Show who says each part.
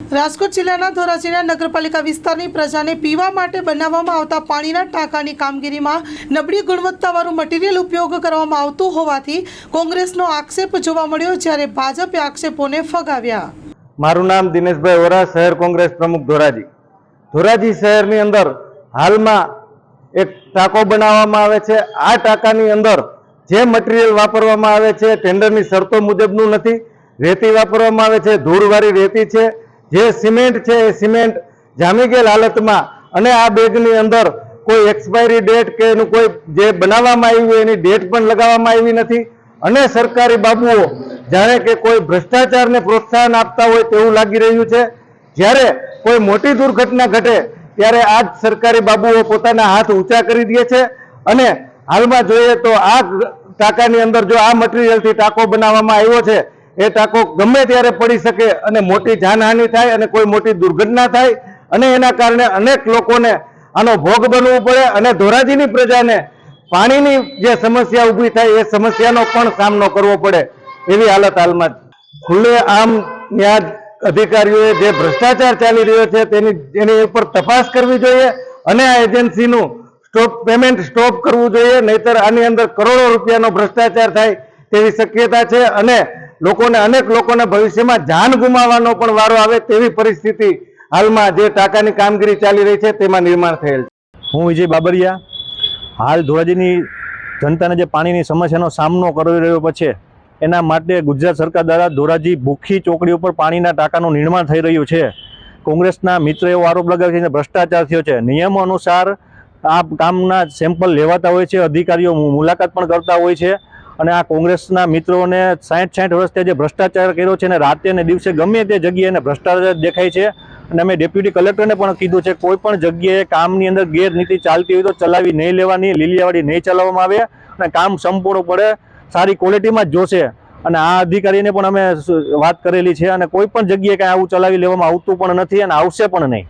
Speaker 1: રાજકોટ જિલ્લાના ધોરાજીના નગરપાલિકા વિસ્તારની પ્રજાને પીવા માટે બનાવવામાં આવતા પાણીના ટાંકાની કામગીરીમાં નબળી ગુણવત્તાવાળું મટીરીયલ ઉપયોગ કરવામાં આવતું હોવાથી કોંગ્રેસનો આક્ષેપ જોવા મળ્યો, જ્યારે ભાજપે આક્ષેપોને ફગાવ્યા.
Speaker 2: મારું નામ દિનેશભાઈ વોરા, શહેર કોંગ્રેસ પ્રમુખ ધોરાજી. ધોરાજી શહેરની અંદર હાલમાં એક ટાંકો બનાવવામાં આવે છે. આ ટાંકાની અંદર જે મટીરિયલ વાપરવામાં આવે છે, ટેન્ડરની શરતો મુજબનું નથી. રેતી વાપરવામાં આવે છે, ધૂળવાળી રેતી છે. જે સિમેન્ટ છે એ સિમેન્ટ જામી ગયેલ હાલતમાં અને આ બેગની અંદર કોઈ એક્સપાયરી ડેટ કે એનું કોઈ જે બનાવવામાં આવ્યું એની ડેટ પણ લગાવવામાં આવી નથી. અને સરકારી બાબુઓ, જાણે કે કોઈ ભ્રષ્ટાચારને પ્રોત્સાહન આપતા હોય તેવું લાગી રહ્યું છે. જ્યારે કોઈ મોટી દુર્ઘટના ઘટે, ત્યારે આ જ સરકારી બાબુઓ પોતાના હાથ ઊંચા કરી દે છે. અને હાલમાં જોઈએ તો આ ટાંકાની અંદર જો આ મટીરિયલથી ટાંકો બનાવવામાં આવ્યો છે એ ટાંકો ગમે ત્યારે પડી શકે અને મોટી જાનહાનિ થાય અને કોઈ મોટી દુર્ઘટના થાય અને એના કારણે અનેક લોકોને આનો ભોગ બનવું પડે અને ધોરાજીની પ્રજાને પાણીની જે સમસ્યા ઊભી થાય એ સમસ્યાનો પણ સામનો કરવો પડે એવી હાલત હાલમાં ખુલ્લે આમ ન્યાય અધિકારીઓએ જે ભ્રષ્ટાચાર ચાલી રહ્યો છે તેની, એની ઉપર તપાસ કરવી જોઈએ અને આ એજન્સીનું સ્ટોપ, પેમેન્ટ સ્ટોપ કરવું જોઈએ, નહીતર આની અંદર કરોડો રૂપિયાનો ભ્રષ્ટાચાર થાય તેવી શક્યતા છે અને લોકોને અનેક લોકોને ભવિષ્યમાં જાન ગુમાવવાનો પણ વારો આવે તેવી પરિસ્થિતિ હાલમાં જે ટાંકાની કામગીરી ચાલી રહી છે તેમાં નિર્માણ થયેલ છે.
Speaker 3: હું વિજય બાબરિયા. હાલ ધોરાજીની જનતાને જે પાણીની સમસ્યાનો સામનો કરી રહ્યો પછી એના માટે ગુજરાત સરકાર દ્વારા ધોરાજી ભૂખી ચોકડી ઉપર પાણીના ટાંકાનું નિર્માણ થઈ રહ્યું છે. કોંગ્રેસના મિત્ર એવો આરોપ લગાવે છે ભ્રષ્ટાચાર થયો છે. નિયમો અનુસાર આ કામના સેમ્પલ લેવાતા હોય છે, અધિકારીઓ મુલાકાત પણ કરતા હોય છે. અને આ કોંગ્રેસના મિત્રોને સાઠ સાઠ વર્ષથી જે ભ્રષ્ટાચાર કર્યો છે અને રાતે અને દિવસે ગમે તે જગ્યાએ ભ્રષ્ટાચાર દેખાય છે. અને અમે ડેપ્યુટી કલેક્ટરને પણ કીધું છે, કોઈ પણ જગ્યાએ કામની અંદર ગેરનીતિ ચાલતી હોય તો ચલાવી નહીં લેવાની, લીલિયાવાડી નહીં ચલાવવામાં આવે અને કામ સંપૂર્ણપણે સારી ક્વોલિટીમાં જ જોશે. અને આ અધિકારીને પણ અમે વાત કરેલી છે અને કોઈ પણ જગ્યાએ કાંઈ આવું ચલાવી લેવામાં આવતું પણ નથી અને આવશે પણ નહીં.